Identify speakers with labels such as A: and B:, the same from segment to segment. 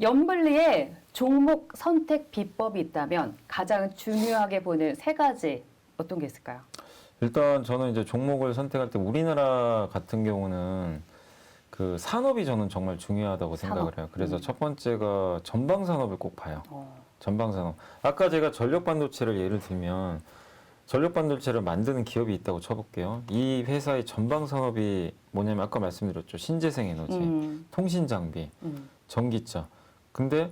A: 염블리에 종목 선택 비법이 있다면 가장 중요하게 보는 세 가지 어떤 게 있을까요?
B: 일단 저는 이제 종목을 선택할 때 우리나라 같은 경우는 그 산업이 저는 정말 중요하다고 생각을
A: 산업.
B: 해요. 그래서
A: 음.
B: 첫 번째가 전방 산업을 꼭 봐요.
A: 어,
B: 전방 산업. 아까 제가 전력 반도체를 예를 들면 전력 반도체를 만드는 기업이 있다고 쳐볼게요. 이 회사의 전방 산업이 뭐냐면 아까 말씀드렸죠. 신재생 에너지,
A: 음,
B: 통신 장비,
A: 음.
B: 전기차. 근데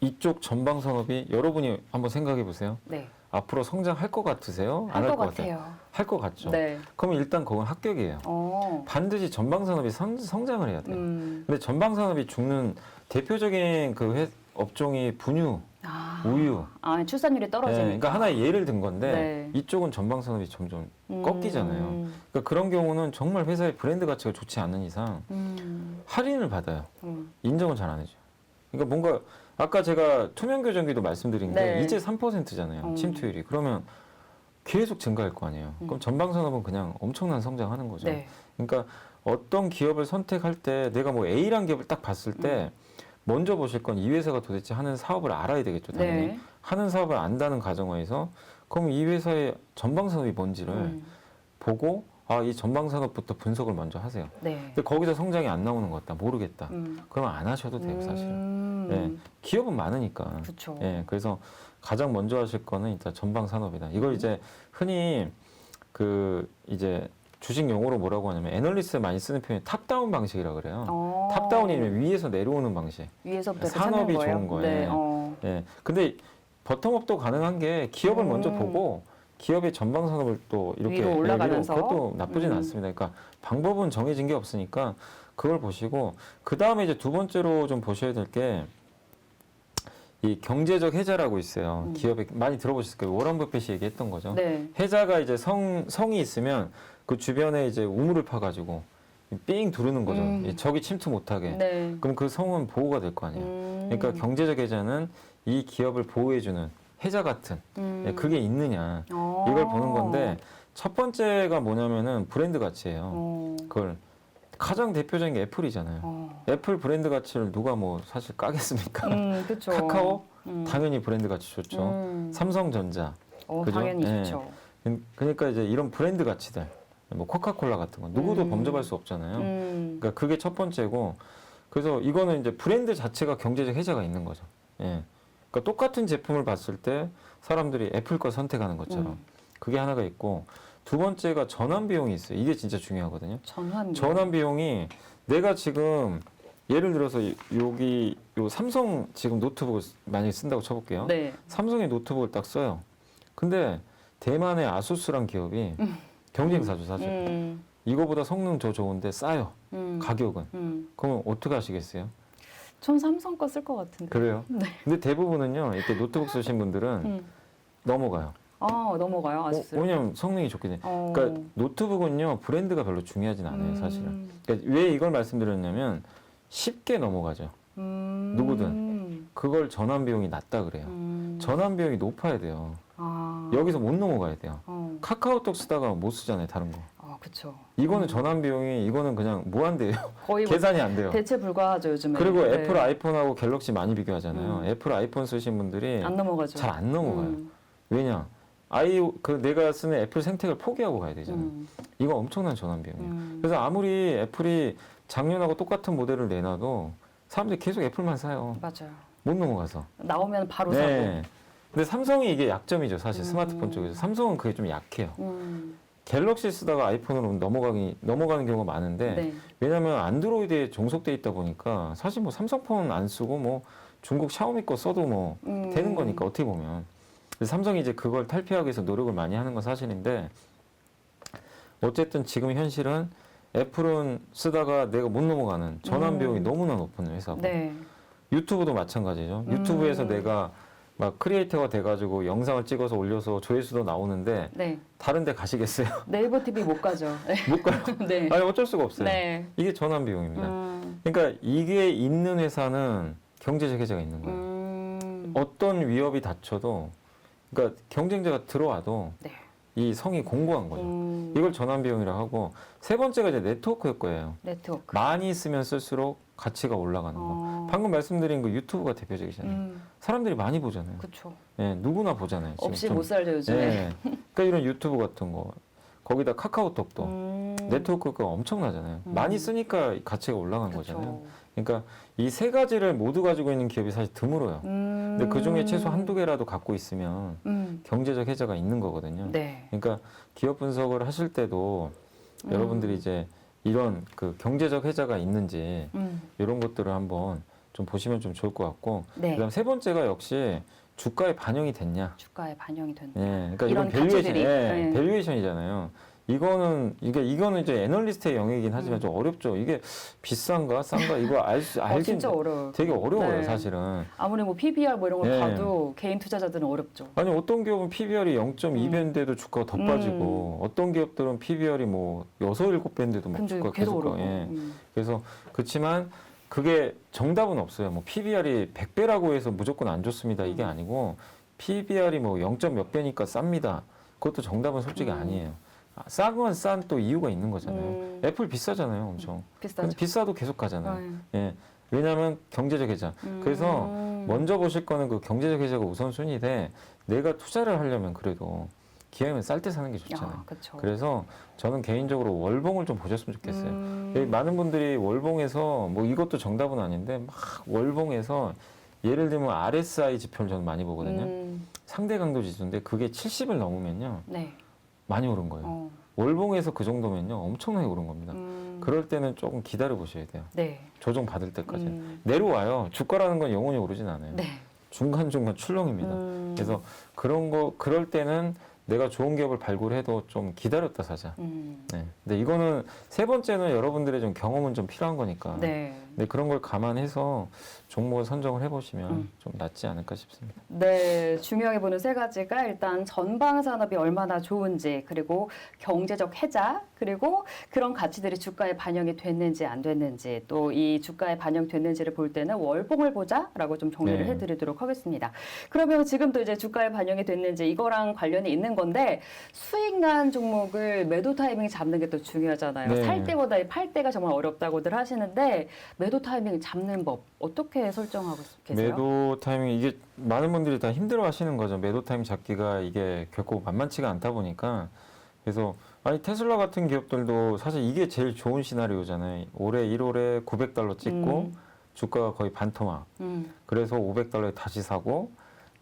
B: 이쪽 전방 산업이 여러분이 한번 생각해 보세요.
A: 네,
B: 앞으로 성장할 것 같으세요? 안할할것것 같아요? 할 것 같죠.
A: 네,
B: 그럼 일단 그건 합격이에요.
A: 어,
B: 반드시 전방 산업이 성, 성장을 해야 돼요.
A: 음,
B: 근데 전방 산업이 죽는 대표적인 그 회, 업종이 분유,
A: 아,
B: 우유.
A: 아, 출산율이
B: 네,
A: 떨어지니까.
B: 그러니까 하나의 예를 든 건데
A: 네.
B: 이쪽은 전방 산업이 점점
A: 음,
B: 꺾이잖아요. 그러니까 그런 경우는 정말 회사의 브랜드 가치가 좋지 않은 이상
A: 음,
B: 할인을 받아요.
A: 음,
B: 인정은 잘 안 해줘. 그러니까 뭔가 아까 제가 투명 교정기도 말씀드린 게
A: 네.
B: 이제 3%잖아요.
A: 음.
B: 침투율이. 그러면 계속 증가할 거 아니에요.
A: 음.
B: 그럼 전방 산업은 그냥 엄청난 성장하는 거죠.
A: 네,
B: 그러니까 어떤 기업을 선택할 때 내가 뭐 A란 기업을 딱 봤을 때 먼저 보실 건 이 회사가 도대체 하는 사업을 알아야 되겠죠. 당연히
A: 네,
B: 하는 사업을 안다는 가정하에서 그럼 이 회사의 전방 산업이 뭔지를
A: 음,
B: 보고 아 이 전방 산업부터 분석을 먼저 하세요.
A: 네,
B: 근데 거기서 성장이 안 나오는 것 같다 모르겠다.
A: 음,
B: 그러면 안 하셔도 돼요 사실.
A: 음,
B: 네. 기업은 많으니까.
A: 그렇죠.
B: 예, 그래서 가장 먼저 하실 거는 일단 전방 산업이다. 이걸 이제 흔히 그 이제 주식 용어로 뭐라고 하냐면 애널리스트 많이 쓰는 표현이 탑다운 방식이라 그래요.
A: 어,
B: 탑다운이면 위에서 내려오는 방식.
A: 위에서부터 이렇게
B: 산업이? 좋은 거예요.
A: 네, 어,
B: 예. 근데 버텀업도 가능한 게 기업을 먼저
A: 음.
B: 보고 기업의 전방 산업을 또 이렇게
A: 위로
B: 예,
A: 올라가면서?
B: 그것도 나쁘진
A: 음.
B: 않습니다. 그러니까 방법은 정해진 게 없으니까 그걸 보시고 그 다음에 이제 두 번째로 좀 보셔야 될 게 이 경제적 해자라고 있어요.
A: 음.
B: 기업에 많이 들어보셨을 거예요. 워런 버핏이 얘기했던 거죠.
A: 네,
B: 해자가 이제 성 성이 있으면 그 주변에 이제 우물을 파가지고 삥 두르는 거죠.
A: 음.
B: 이 적이 침투 못하게.
A: 네,
B: 그럼 그 성은 보호가 될 거 아니에요.
A: 음,
B: 그러니까 경제적 해자는 이 기업을 보호해주는 해자 같은
A: 음,
B: 예, 그게 있느냐
A: 어,
B: 이걸 보는 건데 첫 번째가 뭐냐면은 브랜드 가치예요.
A: 어,
B: 그걸 가장 대표적인 게 애플이잖아요.
A: 어,
B: 애플 브랜드 가치를 누가 뭐 사실 까겠습니까?
A: 음.
B: 카카오
A: 음,
B: 당연히 브랜드 가치 좋죠.
A: 음,
B: 삼성전자
A: 어,
B: 그죠?
A: 당연히
B: 예.
A: 좋죠.
B: 그- 그러니까 이제 이런 브랜드 가치들 뭐 코카콜라 같은 거 누구도
A: 음.
B: 범접할 수 없잖아요.
A: 음,
B: 그러니까 그게 첫 번째고 그래서 이거는 이제 브랜드 자체가 경제적 해자가 있는 거죠. 예. 그러니까 똑같은 제품을 봤을 때 사람들이 애플 거 선택하는 것처럼
A: 음.
B: 그게 하나가 있고 두 번째가 전환 비용이 있어요. 이게 진짜 중요하거든요.
A: 전환.
B: 전환 비용이 내가 지금 예를 들어서 이- 여기 요 삼성 지금 노트북을 만약에 쓴다고 쳐볼게요.
A: 네,
B: 삼성의 노트북을 딱 써요. 근데 대만의 아수스란 기업이 경쟁사죠 사실.
A: 음,
B: 이거보다 성능 더 좋은데 싸요.
A: 음,
B: 가격은.
A: 음,
B: 그러면 어떻게 하시겠어요?
A: 전 삼성 거 쓸 것 같은데.
B: 그래요?
A: 네.
B: 근데 대부분은요, 이렇게 노트북 쓰신 분들은
A: 음,
B: 넘어가요.
A: 아 넘어가요
B: 어,
A: 아수스.
B: 왜냐면 성능이 좋기 때문에.
A: 어,
B: 그러니까 노트북은요, 브랜드가 별로 중요하진 않아요, 사실은.
A: 음,
B: 그러니까 왜 이걸 말씀드렸냐면 쉽게 넘어가죠.
A: 음,
B: 누구든. 그걸 전환 비용이 낮다 그래요.
A: 음,
B: 전환 비용이 높아야 돼요.
A: 아,
B: 여기서 못 넘어가야 돼요.
A: 어,
B: 카카오톡 쓰다가 못 쓰잖아요, 다른 거.
A: 아 그렇죠.
B: 이거는 전환 비용이 이거는 그냥 무한대예요.
A: 거의 뭐
B: 계산이 안 돼요.
A: 대체 불가하죠 요즘에.
B: 그리고
A: 네.
B: 애플 아이폰하고 갤럭시 많이 비교하잖아요.
A: 음.
B: 애플 아이폰 쓰신 분들이
A: 안 넘어가죠.
B: 잘 안 넘어가요.
A: 음,
B: 왜냐? 아이 그 내가 쓰는 애플 생태계를 포기하고 가야 되잖아요.
A: 음,
B: 이거 엄청난 전환 비용이에요.
A: 음,
B: 그래서 아무리 애플이 작년하고 똑같은 모델을 내놔도 사람들이 계속 애플만 사요.
A: 맞아요.
B: 못 넘어가서.
A: 나오면 바로 사고.
B: 네. 근데 삼성이 이게 약점이죠, 사실
A: 음.
B: 스마트폰 쪽에서. 삼성은 그게 좀 약해요.
A: 음,
B: 갤럭시 쓰다가 아이폰으로 넘어가기 넘어가는 경우가 많은데
A: 네.
B: 왜냐하면 안드로이드에 종속돼 있다 보니까 사실 뭐 삼성폰 안 쓰고 뭐 중국 샤오미 거 써도 뭐
A: 음,
B: 되는 거니까 어떻게 보면 삼성이 이제 그걸 탈피하기 위해서 노력을 많이 하는 건 사실인데 어쨌든 지금 현실은 애플은 쓰다가 내가 못 넘어가는 전환
A: 음.
B: 비용이 너무나 높은 회사고
A: 네.
B: 유튜브도 마찬가지죠
A: 음.
B: 유튜브에서 내가 막 크리에이터가 돼가지고 영상을 찍어서 올려서 조회수도 나오는데
A: 네.
B: 다른 데 가시겠어요?
A: 네이버 TV 못 가죠. 네.
B: 못 가요
A: 네.
B: 아니 어쩔 수가 없어요
A: 네.
B: 이게 전환 비용입니다
A: 음,
B: 그러니까 이게 있는 회사는 경제적 해제가 있는 거예요
A: 음,
B: 어떤 위협이 닥쳐도 그러니까 경쟁자가 들어와도
A: 네.
B: 이 성이 공고한 거죠.
A: 음,
B: 이걸 전환 비용이라 하고 세 번째가 이제 네트워크일 거예요.
A: 네트워크.
B: 많이 쓰면 쓸수록 가치가 올라가는 거.
A: 어,
B: 방금 말씀드린 그 유튜브가 대표적이잖아요.
A: 음,
B: 사람들이 많이 보잖아요.
A: 그렇죠.
B: 예, 누구나 보잖아요. 지금
A: 없이
B: 좀-
A: 못 살죠 요즘에.
B: 예. 그러니까 이런 유튜브 같은 거 거기다 카카오톡도
A: 음,
B: 네트워크가 엄청나잖아요.
A: 음.
B: 많이 쓰니까 가치가 올라간
A: 그쵸.
B: 거잖아요. 그러니까 이 세 가지를 모두 가지고 있는 기업이 사실 드물어요.
A: 음,
B: 근데 그 중에 최소 한두 개라도 갖고 있으면
A: 음,
B: 경제적 해자가 있는 거거든요.
A: 네.
B: 그러니까 기업 분석을 하실 때도
A: 음.
B: 여러분들이 이제 이런 그 경제적 해자가 있는지
A: 음,
B: 이런 것들을 한번 좀 보시면 좀 좋을 것 같고
A: 네.
B: 그다음 세 번째가 역시 주가에 반영이 됐냐.
A: 주가에 반영이 된다.
B: 예, 그러니까
A: 이런
B: 밸류에이션,
A: 가치들이,
B: 예,
A: 네.
B: 밸류에이션이잖아요. 이거는 이게 이거는 이제 애널리스트의 영역이긴 하지만
A: 음.
B: 좀 어렵죠. 이게 비싼가 싼가 이거 알수
A: 어,
B: 알긴
A: 진짜 어려워요.
B: 되게 어려워요
A: 네.
B: 사실은.
A: 아무리 뭐 PBR 뭐 이런 걸
B: 예.
A: 봐도 개인 투자자들은 어렵죠.
B: 아니 어떤 기업은 PBR이 0.2배인데도 주가가 더
A: 음.
B: 빠지고 어떤 기업들은 PBR이 뭐 6, 7배인데도 막 주가가
A: 계속.
B: 가. 예.
A: 음.
B: 그래서 그렇지만 그게 정답은 없어요. 뭐 PBR이 100배라고 해서 무조건 안 좋습니다. 이게
A: 음.
B: 아니고 PBR이 뭐 0. 몇 배니까 쌉니다. 그것도 정답은 솔직히
A: 음.
B: 아니에요. 아, 싼건 싼 또 이유가 있는 거잖아요.
A: 음,
B: 애플 비싸잖아요, 엄청.
A: 비싸죠.
B: 근데 비싸도 계속 가잖아요.
A: 아,
B: 예. 왜냐하면 경제적 해자.
A: 음.
B: 그래서 먼저 보실 거는 그 경제적 해자가 우선순위인데 내가 투자를 하려면 그래도 기회면 쌀 때 사는 게 좋잖아요.
A: 아, 그렇죠.
B: 그래서 저는 개인적으로 월봉을 좀 보셨으면 좋겠어요.
A: 음,
B: 예, 많은 분들이 월봉에서 뭐 이것도 정답은 아닌데 막 월봉에서 예를 들면 RSI 지표를 저는 많이 보거든요.
A: 음,
B: 상대 강도 지수인데 그게 70을 넘으면요
A: 네.
B: 많이 오른 거예요.
A: 어,
B: 월봉에서 그 정도면요 엄청나게 오른 겁니다.
A: 음,
B: 그럴 때는 조금 기다려 보셔야 돼요.
A: 네.
B: 조정 받을 때까지. 는
A: 음,
B: 내려와요. 주가라는 건 영원히 오르진 않아요.
A: 네.
B: 중간 중간 출렁입니다.
A: 음,
B: 그래서 그런 거 그럴 때는 내가 좋은 기업을 발굴해도 좀 기다렸다 사자.
A: 음,
B: 네. 근데 이거는 세 번째는 여러분들의 좀 경험은 좀 필요한 거니까.
A: 네.
B: 네, 그런 걸 감안해서 종목을 선정을 해보시면
A: 음.
B: 좀 낫지 않을까 싶습니다.
A: 네, 중요하게 보는 세 가지가 일단 전방 산업이 얼마나 좋은지, 그리고 경제적 해자, 그리고 그런 가치들이 주가에 반영이 됐는지 안 됐는지, 또 이 주가에 반영됐는지를 볼 때는 월봉을 보자라고 좀 정리를
B: 네.
A: 해드리도록 하겠습니다. 그러면 지금도 이제 주가에 반영이 됐는지 이거랑 관련이 있는 건데 수익난 종목을 매도 타이밍 잡는 게 또 중요하잖아요.
B: 네.
A: 살 때보다 팔 때가 정말 어렵다고들 하시는데 매도 타이밍 잡는 법 어떻게 설정하고 계세요?
B: 매도 타이밍 이게 많은 분들이 다 힘들어 하시는 거죠. 매도 타이밍 잡기가 이게 결코 만만치가 않다 보니까 그래서 아니 테슬라 같은 기업들도 사실 이게 제일 좋은 시나리오잖아요. 올해 1월에 900달러 찍고
A: 음,
B: 주가가 거의 반토막.
A: 음.
B: 그래서 500달러에 다시 사고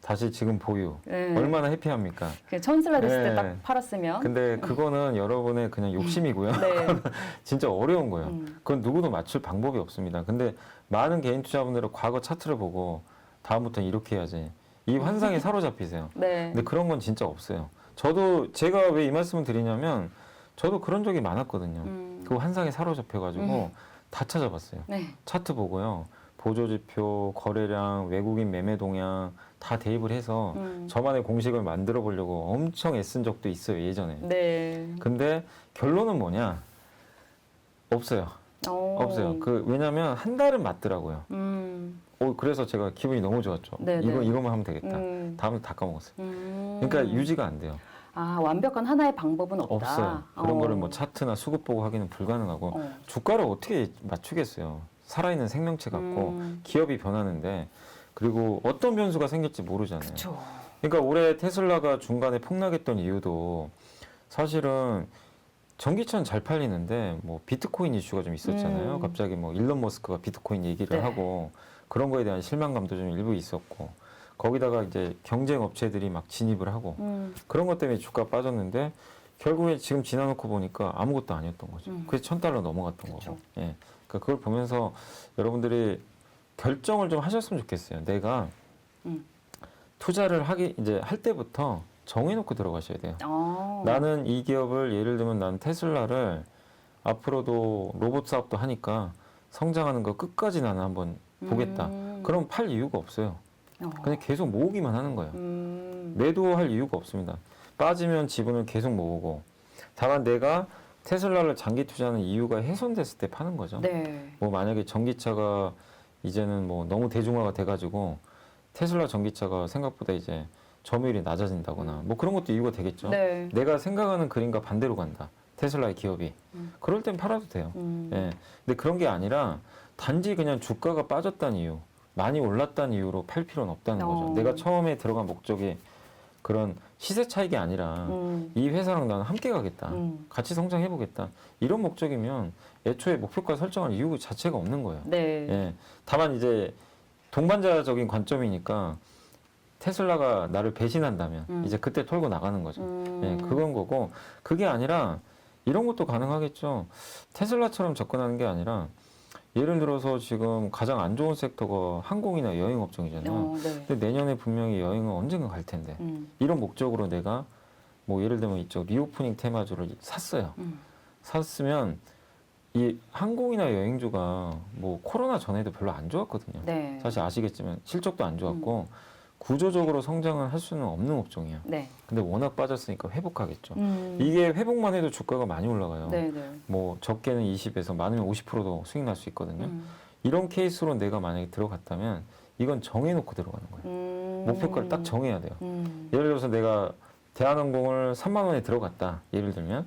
B: 다시 지금 보유.
A: 네.
B: 얼마나 해피합니까?
A: 그 천슬라 됐을 때
B: 네.
A: 딱 팔았으면.
B: 근데 그거는 여러분의 그냥 욕심이고요.
A: 네.
B: 진짜 어려운 거예요.
A: 음,
B: 그건 누구도 맞출 방법이 없습니다. 근데 많은 개인 투자분들은 과거 차트를 보고 다음부터는 이렇게 해야지. 이 환상에 사로잡히세요.
A: 네.
B: 근데 그런 건 진짜 없어요. 저도 제가 왜 이 말씀을 드리냐면 저도 그런 적이 많았거든요.
A: 음,
B: 그 환상에 사로잡혀가지고
A: 음.
B: 다 찾아봤어요.
A: 네.
B: 차트 보고요. 보조지표, 거래량, 외국인 매매 동향 다 대입을 해서
A: 음,
B: 저만의 공식을 만들어 보려고 엄청 애쓴 적도 있어요, 예전에.
A: 네.
B: 근데 결론은 뭐냐? 없어요.
A: 어.
B: 없어요. 그 왜냐면 한 달은 맞더라고요.
A: 음,
B: 어, 그래서 제가 기분이 너무 좋았죠.
A: 네네.
B: 이거 이거만 하면 되겠다.
A: 음,
B: 다음에 다 까먹었어요.
A: 음.
B: 그러니까 유지가 안 돼요.
A: 아 완벽한 하나의 방법은 없다.
B: 없어요. 그런
A: 어.
B: 거를 뭐 차트나 수급 보고 하기는 불가능하고
A: 어.
B: 주가를 어떻게 맞추겠어요. 살아있는 생명체 같고
A: 음,
B: 기업이 변하는데 그리고 어떤 변수가 생길지 모르잖아요.
A: 그쵸.
B: 그러니까 올해 테슬라가 중간에 폭락했던 이유도 사실은 전기차는 잘 팔리는데 뭐 비트코인 이슈가 좀 있었잖아요.
A: 음.
B: 갑자기 뭐 일론 머스크가 비트코인 얘기를
A: 네.
B: 하고 그런 거에 대한 실망감도 좀 일부 있었고 거기다가 이제 경쟁 업체들이 막 진입을 하고
A: 음,
B: 그런 것 때문에 주가 빠졌는데 결국에 지금 지나놓고 보니까 아무것도 아니었던 거죠.
A: 음.
B: 그래서 천 달러 넘어갔던
A: 그쵸.
B: 거고. 예. 그러니까 그걸 보면서 여러분들이 결정을 좀 하셨으면 좋겠어요. 내가
A: 음.
B: 투자를 하기 이제 할 때부터 정해놓고 들어가셔야 돼요.
A: 어.
B: 나는 이 기업을 예를 들면 난 테슬라를 앞으로도 로봇 사업도 하니까 성장하는 거 끝까지 나는 한번 보겠다.
A: 음.
B: 그럼 팔 이유가 없어요.
A: 어.
B: 그냥 계속 모으기만 하는 거예요.
A: 음,
B: 매도할 이유가 없습니다. 빠지면 지분을 계속 모으고 다만 내가 테슬라를 장기 투자하는 이유가 훼손됐을 때 파는 거죠.
A: 네.
B: 뭐 만약에 전기차가 이제는 뭐 너무 대중화가 돼가지고 테슬라 전기차가 생각보다 이제 점유율이 낮아진다거나 뭐 그런 것도 이유가 되겠죠.
A: 네.
B: 내가 생각하는 그림과 반대로 간다. 테슬라의 기업이.
A: 음.
B: 그럴 땐 팔아도 돼요.
A: 음.
B: 예. 근데 그런 게 아니라 단지 그냥 주가가 빠졌다는 이유, 많이 올랐다는 이유로 팔 필요는 없다는
A: 어.
B: 거죠. 내가 처음에 들어간 목적이 그런 시세 차익이 아니라
A: 음.
B: 이 회사랑 나는 함께 가겠다.
A: 음.
B: 같이 성장해 보겠다. 이런 목적이면 애초에 목표가 설정할 이유 자체가 없는 거예요.
A: 네.
B: 예. 다만 이제 동반자적인 관점이니까 테슬라가 나를 배신한다면
A: 음.
B: 이제 그때 털고 나가는 거죠.
A: 음.
B: 예, 그건 거고 그게 아니라 이런 것도 가능하겠죠. 테슬라처럼 접근하는 게 아니라 예를 들어서 지금 가장 안 좋은 섹터가 항공이나 여행 업종이잖아요.
A: 어, 네.
B: 근데 내년에 분명히 여행은 언젠가 갈 텐데
A: 음.
B: 이런 목적으로 내가 뭐 예를 들면 이쪽 리오프닝 테마주를 샀어요.
A: 음.
B: 샀으면 이 항공이나 여행주가 뭐 코로나 전에도 별로 안 좋았거든요.
A: 네.
B: 사실 아시겠지만 실적도 안 좋았고 구조적으로 성장을 할 수는 없는 업종이야.
A: 네.
B: 근데 워낙 빠졌으니까 회복하겠죠.
A: 음.
B: 이게 회복만 해도 주가가 많이 올라가요.
A: 네, 네.
B: 뭐 적게는 20에서 많으면 50%도 수익 날 수 있거든요.
A: 음.
B: 이런 케이스로 내가 만약에 들어갔다면 이건 정해놓고 들어가는 거예요.
A: 음.
B: 목표가를 딱 정해야 돼요.
A: 음.
B: 예를 들어서 내가 대한항공을 3만 원에 들어갔다. 예를 들면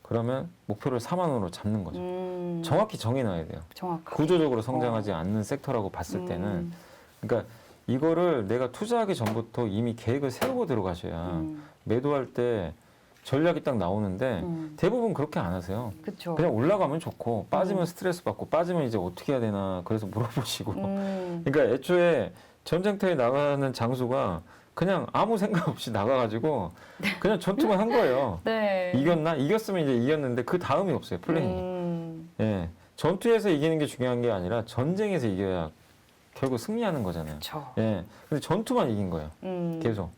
B: 그러면 목표를 4만 원으로 잡는 거죠.
A: 음.
B: 정확히 정해놔야 돼요.
A: 정확하게.
B: 구조적으로 성장하지 않는 섹터라고 봤을 때는
A: 음.
B: 그러니까 이거를 내가 투자하기 전부터 이미 계획을 세우고 들어가셔야
A: 음.
B: 매도할 때 전략이 딱 나오는데
A: 음.
B: 대부분 그렇게 안 하세요.
A: 그렇죠.
B: 그냥 올라가면 좋고 빠지면
A: 음.
B: 스트레스 받고 빠지면 이제 어떻게 해야 되나 그래서 물어보시고
A: 음.
B: 그러니까 애초에 전쟁터에 나가는 장수가 그냥 아무 생각 없이 나가가지고 그냥 전투만 한 거예요.
A: 네.
B: 이겼나? 이겼으면 이제 이겼는데 그 다음이 없어요 플랜이.
A: 음.
B: 예, 전투에서 이기는 게 중요한 게 아니라 전쟁에서 이겨야 결국 승리하는 거잖아요.
A: 그렇죠.
B: 예, 근데 전투만 이긴 거예요.
A: 음.
B: 계속.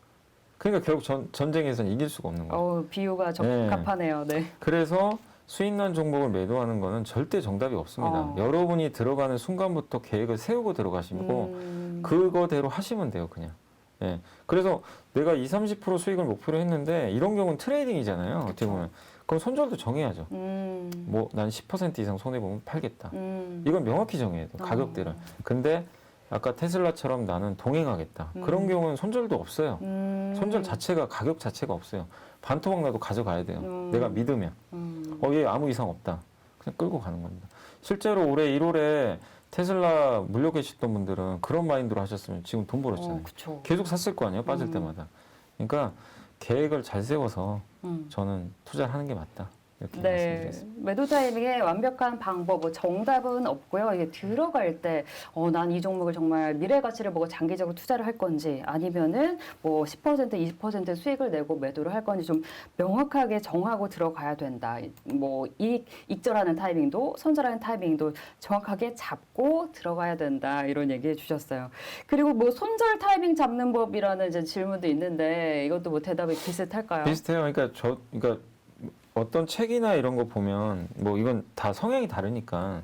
B: 그러니까 결국 전, 전쟁에서는 이길 수가 없는 거예요.
A: 어, 비유가 적합하네요. 네.
B: 그래서 수익난 종목을 매도하는 거는 절대 정답이 없습니다.
A: 어.
B: 여러분이 들어가는 순간부터 계획을 세우고 들어가시고
A: 음.
B: 그거대로 하시면 돼요, 그냥. 예. 그래서 내가 20, 30% 수익을 목표로 했는데 이런 경우는 트레이딩이잖아요. 어떻게
A: 그쵸.
B: 보면. 그럼 손절도 정해야죠.
A: 음.
B: 뭐난 10% 이상 손해 보면 팔겠다.
A: 음.
B: 이건 명확히 정해야 돼요. 가격대를.
A: 어.
B: 근데 아까 테슬라처럼 나는 동행하겠다.
A: 음.
B: 그런 경우는 손절도 없어요.
A: 음.
B: 손절 자체가 가격 자체가 없어요. 반토막 나도 가져가야 돼요.
A: 음.
B: 내가 믿으면.
A: 음.
B: 어, 얘 아무 이상 없다. 그냥 끌고 가는 겁니다. 실제로 올해 1월에 테슬라 물려 계셨던 분들은 그런 마인드로 하셨으면 지금 돈 벌었잖아요.
A: 어.
B: 계속 샀을 거 아니에요, 빠질
A: 음.
B: 때마다. 그러니까 계획을 잘 세워서
A: 음.
B: 저는 투자를 하는 게 맞다. 이렇게
A: 네,
B: 말씀드리겠습니다.
A: 매도 타이밍에 완벽한 방법, 뭐 정답은 없고요. 이게 들어갈 때, 어, 난 이 종목을 정말 미래 가치를 보고 장기적으로 투자를 할 건지, 아니면은 뭐 10%, 20% 수익을 내고 매도를 할 건지 좀 명확하게 정하고 들어가야 된다. 뭐 이익, 익절하는 타이밍도, 손절하는 타이밍도 정확하게 잡고 들어가야 된다. 이런 얘기해 주셨어요. 그리고 뭐 손절 타이밍 잡는 법이라는 이제 질문도 있는데, 이것도 뭐 대답이 비슷할까요?
B: 비슷해요. 그러니까 저, 그러니까 어떤 책이나 이런 거 보면 뭐 이건 다 성향이 다르니까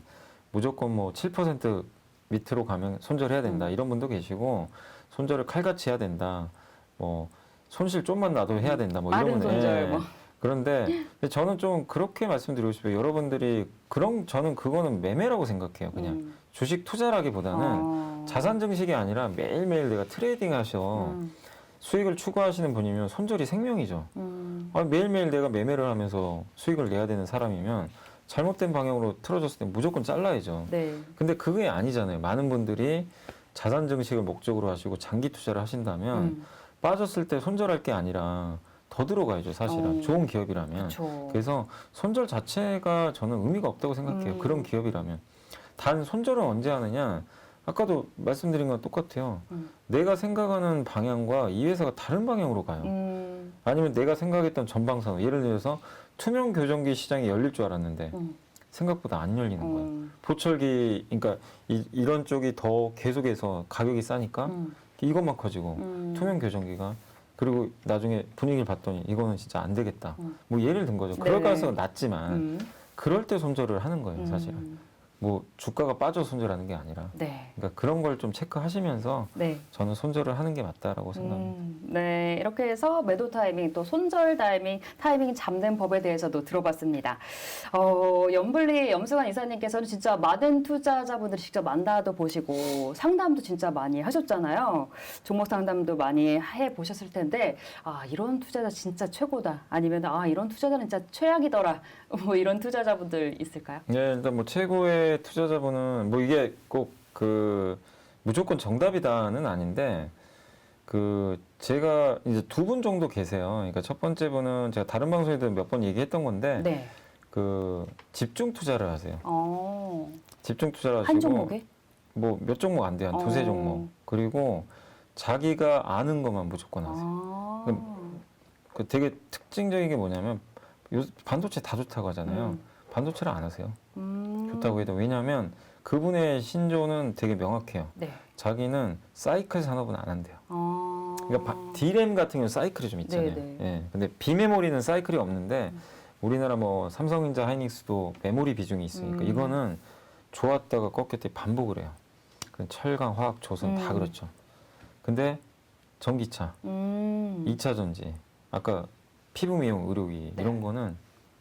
B: 무조건 뭐 7% 밑으로 가면 손절해야 된다
A: 음.
B: 이런 분도 계시고 손절을 칼같이 해야 된다. 뭐 손실 좀만 나도 해야 된다. 뭐 이런 건, 예.
A: 뭐.
B: 그런데 저는 좀 그렇게 말씀드리고 싶어요. 여러분들이 그런 저는 그거는 매매라고 생각해요. 그냥
A: 음.
B: 주식 투자라기보다는
A: 어.
B: 자산 증식이 아니라 매일매일 내가 트레이딩 하셔
A: 음.
B: 수익을 추구하시는 분이면 손절이 생명이죠.
A: 음.
B: 아, 매일매일 내가 매매를 하면서 수익을 내야 되는 사람이면 잘못된 방향으로 틀어졌을 때 무조건 잘라야죠.
A: 네.
B: 근데 그게 아니잖아요. 많은 분들이 자산 증식을 목적으로 하시고 장기 투자를 하신다면
A: 음.
B: 빠졌을 때 손절할 게 아니라 더 들어가야죠. 사실은
A: 어.
B: 좋은 기업이라면.
A: 그렇죠.
B: 그래서 손절 자체가 저는 의미가 없다고 생각해요.
A: 음.
B: 그런 기업이라면. 단 손절은 언제 하느냐? 아까도 말씀드린 건 똑같아요.
A: 음.
B: 내가 생각하는 방향과 이 회사가 다른 방향으로 가요.
A: 음.
B: 아니면 내가 생각했던 전방산업 예를 들어서 투명 교정기 시장이 열릴 줄 알았는데
A: 음.
B: 생각보다 안 열리는 거예요.
A: 음.
B: 보철기 그러니까 이, 런 쪽이 더 계속해서 가격이 싸니까
A: 음.
B: 이것만 커지고
A: 음.
B: 투명 교정기가 그리고 나중에 분위기를 봤더니 이거는 진짜 안 되겠다.
A: 음.
B: 뭐 예를 든 거죠. 그럴
A: 네.
B: 가능성은 낮지만
A: 음.
B: 그럴 때 손절을 하는 거예요, 사실은.
A: 음.
B: 뭐 주가가 빠져 손절하는 게 아니라
A: 네.
B: 그러니까 그런 걸 좀 체크하시면서
A: 네.
B: 저는 손절을 하는 게 맞다라고 생각합니다.
A: 음, 네, 이렇게 해서 매도 타이밍 또 손절 타이밍, 타이밍 잡는 법에 대해서도 들어봤습니다. 어, 염블리 염수관 이사님께서는 진짜 많은 투자자분들이 직접 만나도 보시고 상담도 진짜 많이 하셨잖아요. 종목 상담도 많이 해 보셨을 텐데 아 이런 투자자 진짜 최고다. 아니면 아 이런 투자자는 진짜 최악이더라. 뭐 이런 투자자분들 있을까요?
B: 네, 일단 뭐 최고의 투자자분은 뭐 이게 꼭 그 무조건 정답이다는 아닌데 그 제가 이제 두 분 정도 계세요. 그러니까 첫 번째 분은 제가 다른 방송에도 몇 번 얘기했던 건데
A: 네.
B: 그 집중 투자를 하세요.
A: 어,
B: 집중 투자를 하시고
A: 한 종목에?
B: 뭐 몇 종목 안 돼요. 한 두세
A: 어.
B: 종목. 그리고 자기가 아는 것만 무조건 하세요.
A: 아.
B: 그럼 그 되게 특징적인 게 뭐냐면 요 반도체 다 좋다고 하잖아요.
A: 음.
B: 반도체를 안 하세요.
A: 음.
B: 좋다고 해도 왜냐하면 그분의 신조는 되게 명확해요.
A: 네.
B: 자기는 사이클 산업은 안 한대요.
A: 어.
B: 그러니까 바- D램 같은 경우 사이클이 좀 있잖아요.
A: 네네.
B: 예. 근데 비메모리는 사이클이 없는데
A: 음.
B: 우리나라 뭐 삼성전자, 하이닉스도 메모리 비중이 있으니까
A: 음.
B: 이거는 좋았다가 꺾였더니 반복을 해요. 그 철강, 화학, 조선 다
A: 음.
B: 그렇죠. 근데 전기차,
A: 음.
B: 이 2차 전지, 아까 피부 미용, 의료기
A: 네.
B: 이런 거는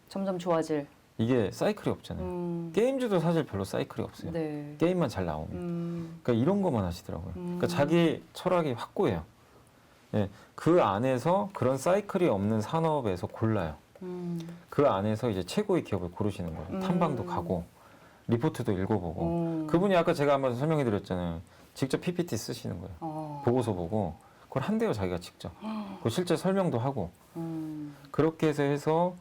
A: 점점 좋아질.
B: 이게 사이클이 없잖아요.
A: 음.
B: 게임주도 사실 별로 사이클이 없어요.
A: 네.
B: 게임만 잘 나오면.
A: 음.
B: 그러니까 이런 것만 하시더라고요.
A: 음.
B: 그러니까 자기 철학이 확고해요. 예, 그 안에서 그런 사이클이 없는 산업에서 골라요.
A: 음.
B: 그 안에서 이제 최고의 기업을 고르시는 거예요.
A: 음.
B: 탐방도 가고 리포트도 읽어보고.
A: 음.
B: 그분이 아까 제가 한번 설명해 드렸잖아요. 직접 PPT 쓰시는 거예요.
A: 어.
B: 보고서 보고 그걸 한대요 자기가 직접. 그 실제 설명도 하고
A: 음.
B: 그렇게 해서 해서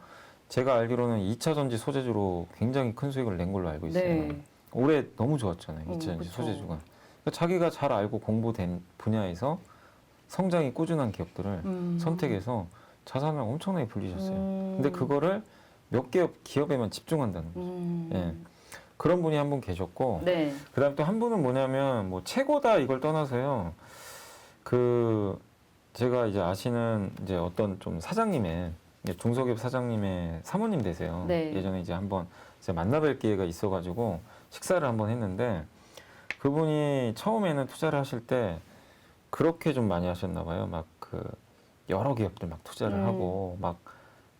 B: 제가 알기로는 2차 전지 소재주로 굉장히 큰 수익을 낸 걸로 알고 있어요.
A: 네.
B: 올해 너무 좋았잖아요.
A: 어,
B: 2차 전지
A: 그쵸.
B: 소재주가. 그러니까 자기가 잘 알고 공부된 분야에서 성장이 꾸준한 기업들을
A: 음.
B: 선택해서 자산을 엄청나게 불리셨어요.
A: 음.
B: 근데 그거를 몇개 기업에만 집중한다는 거예요.
A: 음.
B: 예. 그런 분이 한 분 계셨고,
A: 네.
B: 그다음 또 한 분은 뭐냐면 뭐 최고다 이걸 떠나서요. 그 제가 이제 아시는 이제 어떤 좀 사장님의 이제 중소기업 사장님의 사모님 되세요.
A: 네.
B: 예전에 이제 한번 이제 만나뵐 기회가 있어가지고 식사를 한번 했는데 그분이 처음에는 투자를 하실 때 그렇게 좀 많이 하셨나 봐요. 막 그 여러 기업들 막 투자를
A: 음.
B: 하고 막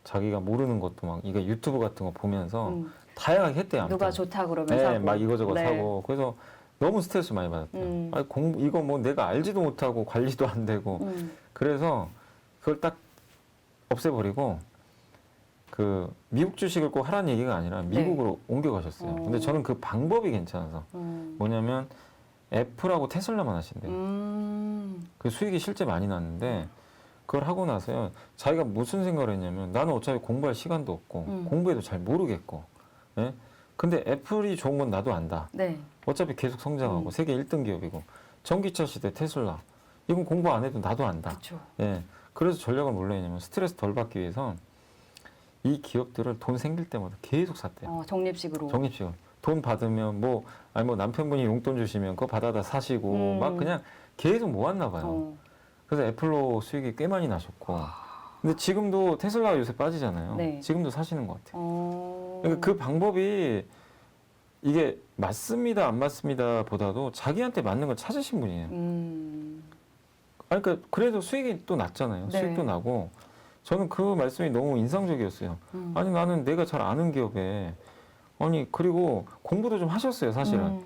B: 자기가 모르는 것도 막 이거 유튜브 같은 거 보면서
A: 음.
B: 다양하게 했대요. 아무튼.
A: 누가 좋다 그러면
B: 네,
A: 사고.
B: 막 이거저거
A: 네.
B: 사고 그래서 너무 스트레스 많이 받았대요.
A: 음.
B: 아니, 공부 이거 뭐 내가 알지도 못하고 관리도 안 되고
A: 음.
B: 그래서 그걸 딱 없애버리고 그 미국 주식을 꼭 하라는 얘기가 아니라 미국으로 옮겨가셨어요.
A: 네. 어.
B: 근데 저는 그 방법이 괜찮아서
A: 음.
B: 뭐냐면 애플하고 테슬라만 하신대요.
A: 음.
B: 그 수익이 실제 많이 났는데 그걸 하고 나서요 자기가 무슨 생각을 했냐면 나는 어차피 공부할 시간도 없고
A: 음.
B: 공부해도 잘 모르겠고 예? 근데 애플이 좋은 건 나도 안다
A: 네.
B: 어차피 계속 성장하고
A: 음.
B: 세계 1등 기업이고 전기차 시대 테슬라 이건 공부 안 해도 나도 안다
A: 그렇죠.
B: 예 그래서 전략을 뭘로 했냐면 스트레스 덜 받기 위해서 이 기업들을 돈 생길 때마다 계속 샀대요
A: 어, 적립식으로.
B: 적립식으로 돈 받으면 뭐 아니 뭐 남편분이 용돈 주시면 그거 받아다 사시고
A: 음.
B: 막 그냥 계속 모았나 봐요
A: 어.
B: 그래서 애플로 수익이 꽤 많이 나셨고 근데 지금도 테슬라가 요새 빠지잖아요
A: 네.
B: 지금도 사시는 것 같아요
A: 어.
B: 그러니까 그 방법이 이게 맞습니다 안 맞습니다 보다도 자기한테 맞는 걸 찾으신 분이에요
A: 음.
B: 아니 그러니까 그래도 수익이 또 났잖아요
A: 네.
B: 수익도 나고 저는 그 말씀이 너무 인상적이었어요
A: 음.
B: 아니 나는 내가 잘 아는 기업에 아니 그리고 공부도 좀 하셨어요 사실은
A: 음.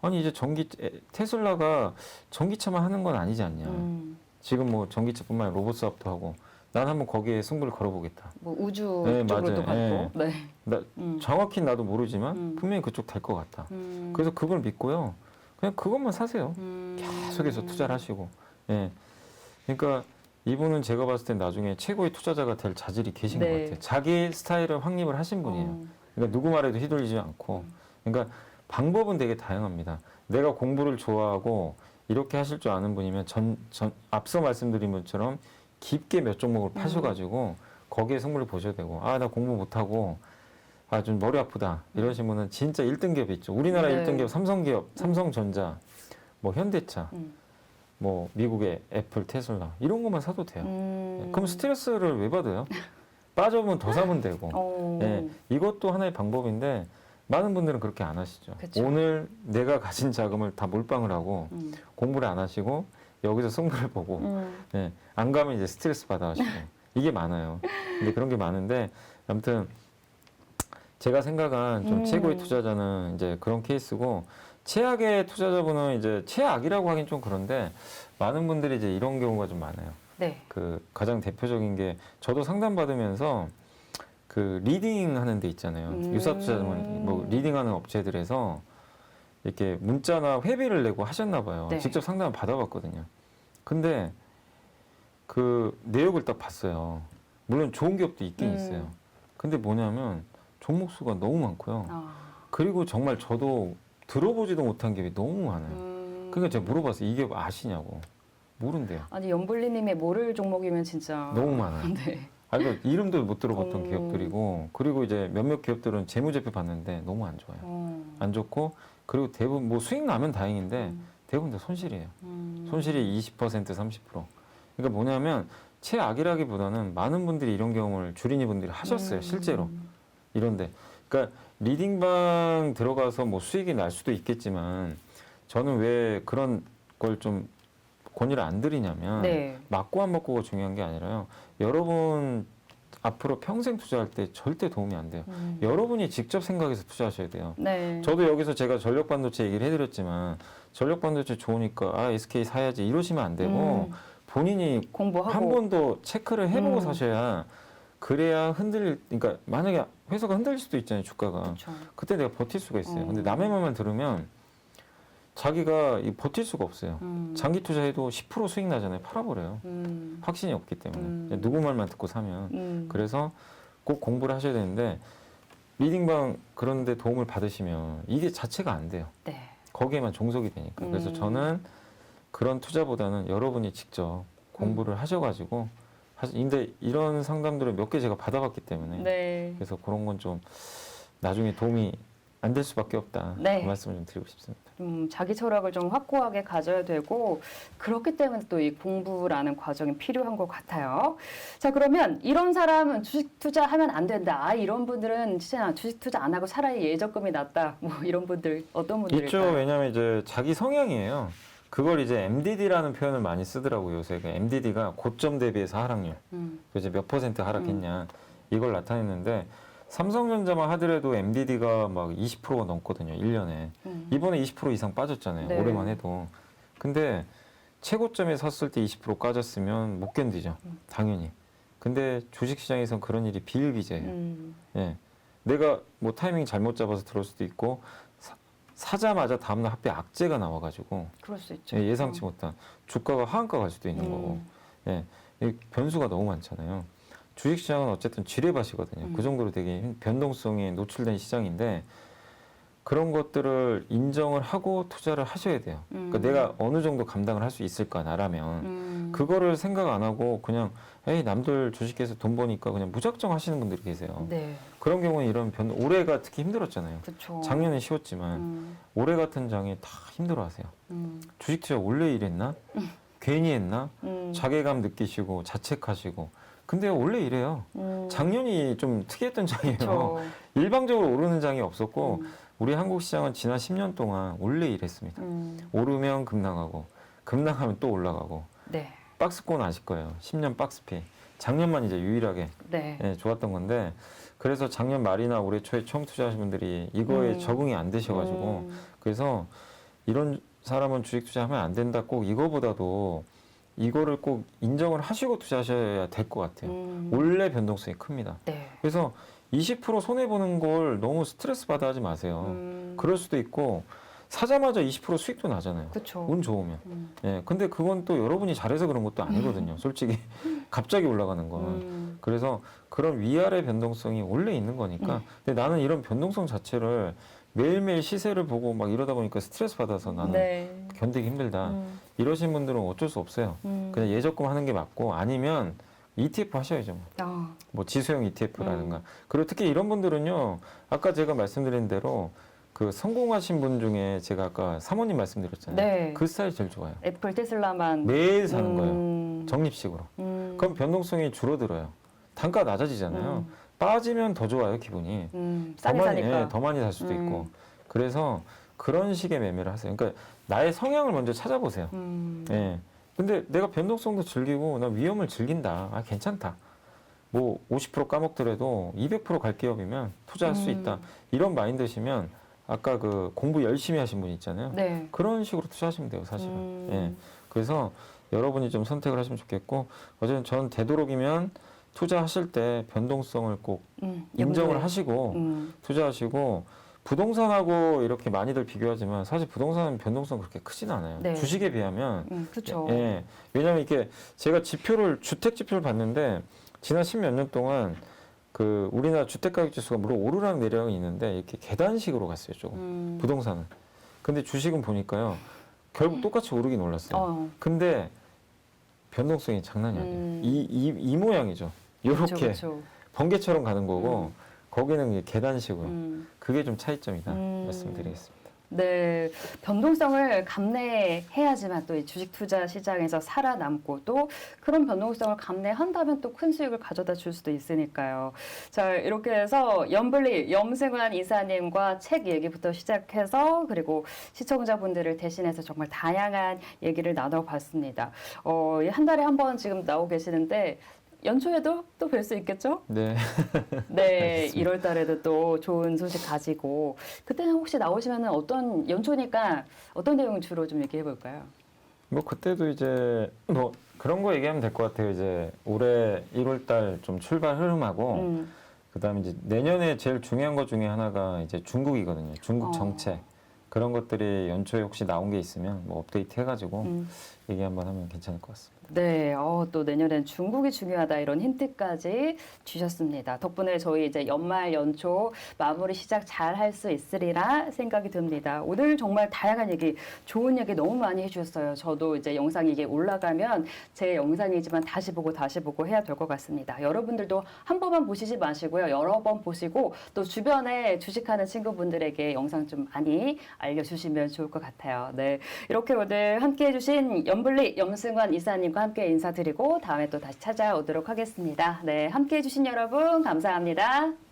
B: 아니 이제 전기 에, 테슬라가 전기차만 하는 건 아니지 않냐
A: 음.
B: 지금 뭐 전기차뿐만 아니라 로봇 사업도 하고 난 한번 거기에 승부를 걸어보겠다
A: 뭐 우주
B: 네,
A: 쪽으로도
B: 맞아요.
A: 갔고. 네.
B: 나
A: 음.
B: 정확히 나도 모르지만
A: 음.
B: 분명히 그쪽 될 것 같다
A: 음.
B: 그래서 그걸 믿고요 그냥 그것만 사세요
A: 음.
B: 계속해서 투자를 하시고 예 그러니까 이분은 제가 봤을 땐 나중에 최고의 투자자가 될 자질이 계신
A: 네.
B: 것 같아요 자기 스타일을 확립을 하신 분이에요
A: 어.
B: 그러니까 누구 말에도 휘둘리지 않고 그러니까 방법은 되게 다양합니다. 내가 공부를 좋아하고 이렇게 하실 줄 아는 분이면 전, 전 앞서 말씀드린 것처럼 깊게 몇 종목을
A: 음.
B: 파셔가지고 거기에 승부를 보셔야 되고 아 나 공부 못하고 아 좀 머리 아프다 이러신 분은 진짜 1등 기업 있죠. 우리나라
A: 네.
B: 일 1등 기업 삼성기업, 삼성전자, 뭐 현대차,
A: 음.
B: 뭐 미국의 애플, 테슬라 이런 것만 사도 돼요.
A: 음.
B: 그럼 스트레스를 왜 받아요? 빠져보면 더 사면 되고.
A: 어.
B: 예, 이것도 하나의 방법인데 많은 분들은 그렇게 안 하시죠.
A: 그쵸.
B: 오늘 내가 가진 자금을 다 몰빵을 하고
A: 음.
B: 공부를 안 하시고 여기서 승부를 보고
A: 음.
B: 예, 안 가면 이제 스트레스 받아 하시고 이게 많아요. 근데 그런 게 많은데 아무튼 제가 생각한 좀
A: 음.
B: 최고의 투자자는 이제 그런 케이스고 최악의 투자자분은 이제 최악이라고 하긴 좀 그런데 많은 분들이 이제 이런 경우가 좀 많아요.
A: 네.
B: 그 가장 대표적인 게 저도 상담 받으면서 그 리딩 하는 데 있잖아요.
A: 음.
B: 유사 투자자분 뭐 리딩하는 업체들에서 이렇게 문자나 회비를 내고 하셨나 봐요.
A: 네.
B: 직접 상담을 받아봤거든요. 근데 그 내역을 딱 봤어요. 물론 좋은 기업도 있긴
A: 음.
B: 있어요. 근데 뭐냐면 종목 수가 너무 많고요.
A: 아.
B: 그리고 정말 저도 들어보지도 못한 기업이 너무 많아요.
A: 음.
B: 그러니까 제가 물어봤어요. 이 기업 아시냐고. 모른대요.
A: 아니 연불리님의 모를 종목이면 진짜
B: 너무 많아요.
A: 네.
B: 아, 그 이름도 못 들어봤던
A: 음.
B: 기업들이고 그리고 이제 몇몇 기업들은 재무제표 봤는데 너무 안 좋아요.
A: 어.
B: 안 좋고 그리고 대부분 뭐 수익 나면 다행인데
A: 음.
B: 대부분 다 손실이에요.
A: 음.
B: 손실이 20% 30%. 그러니까 뭐냐면 최악이라기보다는 많은 분들이 이런 경험을 주린이 분들이 하셨어요.
A: 음.
B: 실제로 이런데 그러니까 리딩방 들어가서 뭐 수익이 날 수도 있겠지만 저는 왜 그런 걸 좀 권유를 안 드리냐면
A: 네.
B: 맞고 안 맞고가 중요한 게 아니라요. 여러분 앞으로 평생 투자할 때 절대 도움이 안 돼요.
A: 음.
B: 여러분이 직접 생각해서 투자하셔야 돼요.
A: 네.
B: 저도 여기서 제가 전력 반도체 얘기를 해드렸지만 전력 반도체 좋으니까 아 SK 사야지 이러시면 안 되고
A: 음.
B: 본인이
A: 공부하고
B: 한번더 체크를 해보고
A: 음.
B: 사셔야 그래야 흔들 그러니까 만약에 회사가 흔들릴 수도 있잖아요 주가가
A: 그렇죠.
B: 그때 내가 버틸 수가 있어요.
A: 어.
B: 근데 남의 말만 들으면 자기가 이 버틸 수가 없어요.
A: 음.
B: 장기 투자해도 10% 수익 나잖아요. 팔아버려요.
A: 음.
B: 확신이 없기 때문에
A: 음.
B: 누구 말만 듣고 사면
A: 음.
B: 그래서 꼭 공부를 하셔야 되는데 리딩방 그런 데 도움을 받으시면 이게 자체가 안 돼요.
A: 네.
B: 거기에만 종속이 되니까. 그래서
A: 음.
B: 저는 그런 투자보다는 여러분이 직접 공부를 하셔가지고 하- 근데 이런 상담들을 몇 개 제가 받아봤기 때문에
A: 네.
B: 그래서 그런 건 좀 나중에 도움이 안 될 수밖에 없다.
A: 네.
B: 그 말씀을 좀 드리고 싶습니다.
A: 좀 자기 철학을 좀 확고하게 가져야 되고 그렇기 때문에 또 이 공부라는 과정이 필요한 것 같아요. 자 그러면 이런 사람은 주식 투자하면 안 된다. 아, 이런 분들은 진짜 주식 투자 안 하고 차라리 예적금이 낫다. 뭐 이런 분들 어떤 분들일까요?
B: 있죠. 왜냐하면 이제 자기 성향이에요. 그걸 이제 MDD라는 표현을 많이 쓰더라고요. 요새 그 MDD가 고점 대비해서 하락률.
A: 음,
B: 이제 몇 퍼센트 하락했냐 이걸 나타냈는데 삼성전자만 하더라도 MDD가 막 20%가 넘거든요. 1년에.
A: 음.
B: 이번에 20% 이상 빠졌잖아요.
A: 네.
B: 올해만 해도. 근데 최고점에 섰을 때 20% 까졌으면 못 견디죠.
A: 음.
B: 당연히. 근데 주식시장에선 그런 일이 비일비재예요.
A: 음,
B: 예. 내가 뭐 타이밍 잘못 잡아서 들어올 수도 있고 사, 자마자 다음날 하필 악재가 나와가지고
A: 그럴 수 있죠.
B: 예, 예상치 못한 주가가 하한가 갈 수도 있는 거고
A: 음,
B: 예, 이 변수가 너무 많잖아요. 주식시장은 어쨌든 지뢰밭이거든요.
A: 음.
B: 그 정도로 되게 힘- 변동성에 노출된 시장인데 그런 것들을 인정을 하고 투자를 하셔야 돼요. 그러니까
A: 음.
B: 내가 어느 정도 감당을 할 수 있을까 나라면
A: 음,
B: 그거를 생각 안 하고 그냥 에이 남들 주식해서 돈 버니까 그냥 무작정 하시는 분들이 계세요.
A: 네,
B: 그런 경우는 이런 변 올해가 특히 힘들었잖아요.
A: 그렇죠.
B: 작년은 쉬웠지만
A: 음,
B: 올해 같은 장에 다 힘들어하세요.
A: 음,
B: 주식 투자 원래 이랬나? 괜히 했나?
A: 음,
B: 자괴감 느끼시고 자책하시고. 근데 원래 이래요.
A: 음,
B: 작년이 좀 특이했던 장이에요.
A: 그렇죠.
B: 일방적으로 오르는 장이 없었고
A: 음,
B: 우리 한국 시장은 지난 10년 동안 원래 이랬습니다.
A: 음,
B: 오르면 급락하고 급락하면 또 올라가고
A: 네,
B: 박스권 아실 거예요. 10년 박스피. 작년만 이제 유일하게
A: 네,
B: 예, 좋았던 건데 그래서 작년 말이나 올해 초에 처음 투자하신 분들이 이거에
A: 음.
B: 적응이 안 되셔가지고
A: 음,
B: 그래서 이런 사람은 주식 투자하면 안 된다. 꼭 이거보다도 이거를 꼭 인정을 하시고 투자하셔야 될 것 같아요.
A: 음,
B: 원래 변동성이 큽니다.
A: 네,
B: 그래서 20% 손해 보는 걸 너무 스트레스 받아 하지 마세요.
A: 음,
B: 그럴 수도 있고 사자마자 20% 수익도 나잖아요.
A: 그렇죠.
B: 운 좋으면.
A: 음,
B: 예. 근데 그건 또 여러분이 잘해서 그런 것도 아니거든요. 솔직히 갑자기 올라가는 건.
A: 음,
B: 그래서 그런 위아래 변동성이 원래 있는 거니까.
A: 음.
B: 근데 나는 이런 변동성 자체를 매일매일 시세를 보고 막 이러다 보니까 스트레스 받아서 나는
A: 네,
B: 견디기 힘들다.
A: 음,
B: 이러신 분들은 어쩔 수 없어요.
A: 음,
B: 그냥 예적금 하는 게 맞고 아니면 ETF 하셔야죠. 뭐,
A: 아,
B: 뭐 지수형 ETF라든가.
A: 음.
B: 그리고 특히 이런 분들은요. 아까 제가 말씀드린 대로 그 성공하신 분 중에 제가 아까 사모님 말씀드렸잖아요.
A: 네.
B: 그 스타일 제일 좋아요.
A: 애플 테슬라만
B: 매일 사는 거예요.
A: 음,
B: 적립식으로.
A: 음,
B: 그럼 변동성이 줄어들어요. 단가 낮아지잖아요.
A: 음,
B: 빠지면 더 좋아요 기분이.
A: 음,
B: 더
A: 싸게
B: 많이
A: 사니까.
B: 예, 더 많이 살 수도
A: 음.
B: 있고. 그래서 그런 식의 매매를 하세요. 그러니까 나의 성향을 먼저 찾아보세요.
A: 음.
B: 예. 근데 내가 변동성도 즐기고 나 위험을 즐긴다. 아 괜찮다. 뭐 50% 까먹더라도 200%갈 기업이면 투자할 수
A: 음.
B: 있다. 이런 마인드시면 아까 그 공부 열심히 하신 분 있잖아요.
A: 네.
B: 그런 식으로 투자하시면 돼요, 사실은.
A: 음.
B: 예. 그래서 여러분이 좀 선택을 하시면 좋겠고 어쨌든 저는 되도록이면 투자하실 때 변동성을 꼭
A: 음,
B: 인정을
A: 염두에.
B: 하시고
A: 음.
B: 투자하시고 부동산하고 이렇게 많이들 비교하지만 사실 부동산은 변동성 그렇게 크진 않아요.
A: 네.
B: 주식에 비하면
A: 음, 그렇죠.
B: 예. 왜냐하면 이게 제가 지표를 주택 지표를 봤는데 지난 십몇 년 동안 그 우리나라 주택 가격 지수가 물론 오르락 내리락은 있는데 이렇게 계단식으로 갔어요 조금
A: 음.
B: 부동산은. 근데 주식은 보니까요 결국 똑같이 오르긴 올랐어요.
A: 어,
B: 근데 변동성이 장난이 아니에요.
A: 음.
B: 이, 이, 이 모양이죠. 이렇게
A: 그렇죠, 그렇죠.
B: 번개처럼 가는 거고 거기는 이게 계단식으로.
A: 음.
B: 그게 좀 차이점이다
A: 음.
B: 말씀드리겠습니다.
A: 네, 변동성을 감내해야지만 또 이 주식 투자 시장에서 살아남고 또 그런 변동성을 감내한다면 또 큰 수익을 가져다 줄 수도 있으니까요. 자, 이렇게 해서 염블리 염승환 이사님과 책 얘기부터 시작해서 그리고 시청자분들을 대신해서 정말 다양한 얘기를 나눠봤습니다. 어, 이한 달에 한 번 지금 나오고 계시는데 연초에도 또 뵐 수 있겠죠?
B: 네.
A: 네,
B: 알겠습니다.
A: 1월 달에도 또 좋은 소식 가지고 그때는 혹시 나오시면 어떤 연초니까 어떤 내용 주로 좀 얘기해 볼까요?
B: 뭐 그때도 이제 뭐 그런 거 얘기하면 될 것 같아요. 이제 올해 1월 달 좀 출발 흐름하고
A: 음,
B: 그다음에 이제 내년에 제일 중요한 것 중에 하나가 이제 중국이거든요. 중국
A: 어.
B: 정책. 그런 것들이 연초에 혹시 나온 게 있으면 뭐 업데이트 해가지고
A: 음.
B: 얘기 한번 하면 괜찮을 것 같습니다.
A: 네, 어, 또 내년엔 중국이 중요하다 이런 힌트까지 주셨습니다. 덕분에 저희 이제 연말 연초 마무리 시작 잘 할 수 있으리라 생각이 듭니다. 오늘 정말 다양한 얘기, 좋은 얘기 너무 많이 해주셨어요. 저도 이제 영상이 이게 올라가면 제 영상이지만 다시 보고 다시 보고 해야 될 것 같습니다. 여러분들도 한 번만 보시지 마시고요. 여러 번 보시고 또 주변에 주식하는 친구분들에게 영상 좀 많이 알려주시면 좋을 것 같아요. 네. 이렇게 오늘 함께 해주신 염블리 염승환 이사님과 함께 인사드리고 다음에 또 다시 찾아오도록 하겠습니다. 네. 함께 해주신 여러분 감사합니다.